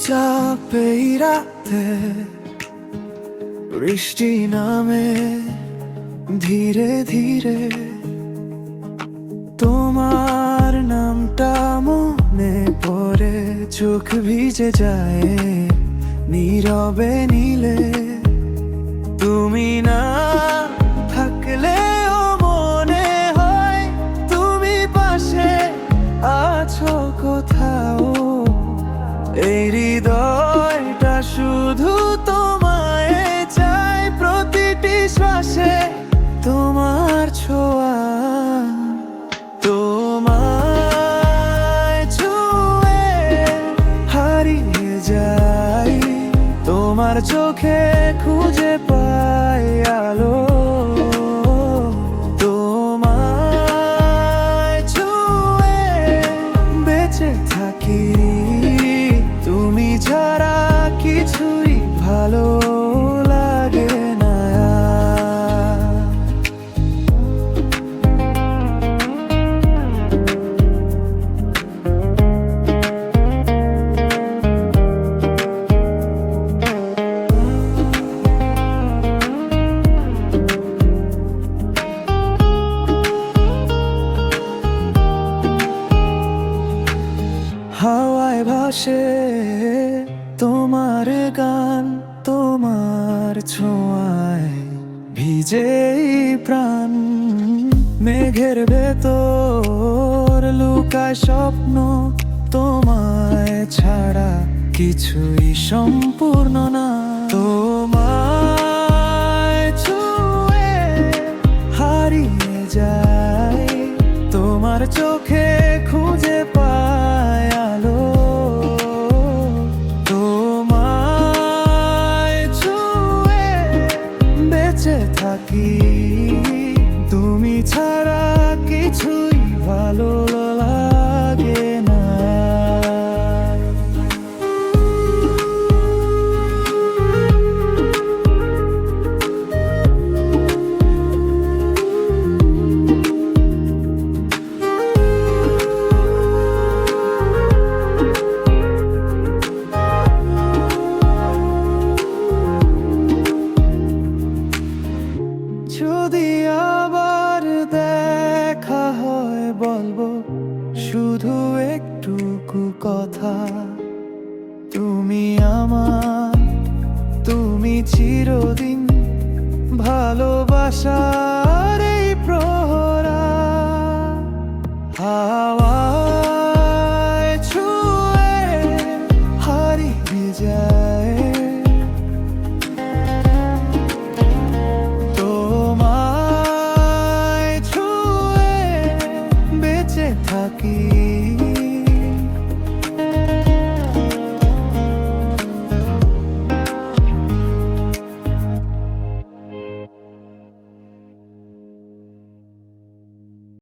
চাপে রাতে বৃষ্টি নামে ধীরে ধীরে। তোমার নামটা মনে পড়ে, চোখ ভিজে যায় নীরবে নীলে। তুমি না চোখে খুঁজে পাই আলো। তোমায় বেঁচে থাকি। তুমি ছাড়া কিছুই ভালো হাওয়ায় তোমার গান, তোমার ছোঁয়ায় ভিজে প্রাণ। মেঘের ভেতর লুকায় স্বপ্ন, তোমায় ছাড়া কিছুই সম্পূর্ণ না। তোমায় ছুঁয়ে হারিয়ে যায়, তোমার চোখে তুমি ছাড়া কিছুই ভালো লাগে শুধু একটুকু কথা। তুমি আমার, তুমি চিরদিন ভালোবাসার এই প্রহরা। হাওয়ায় ছুঁয়ে হারিয়ে যায়। তোমায় ছুঁয়ে বেঁচে থাকি।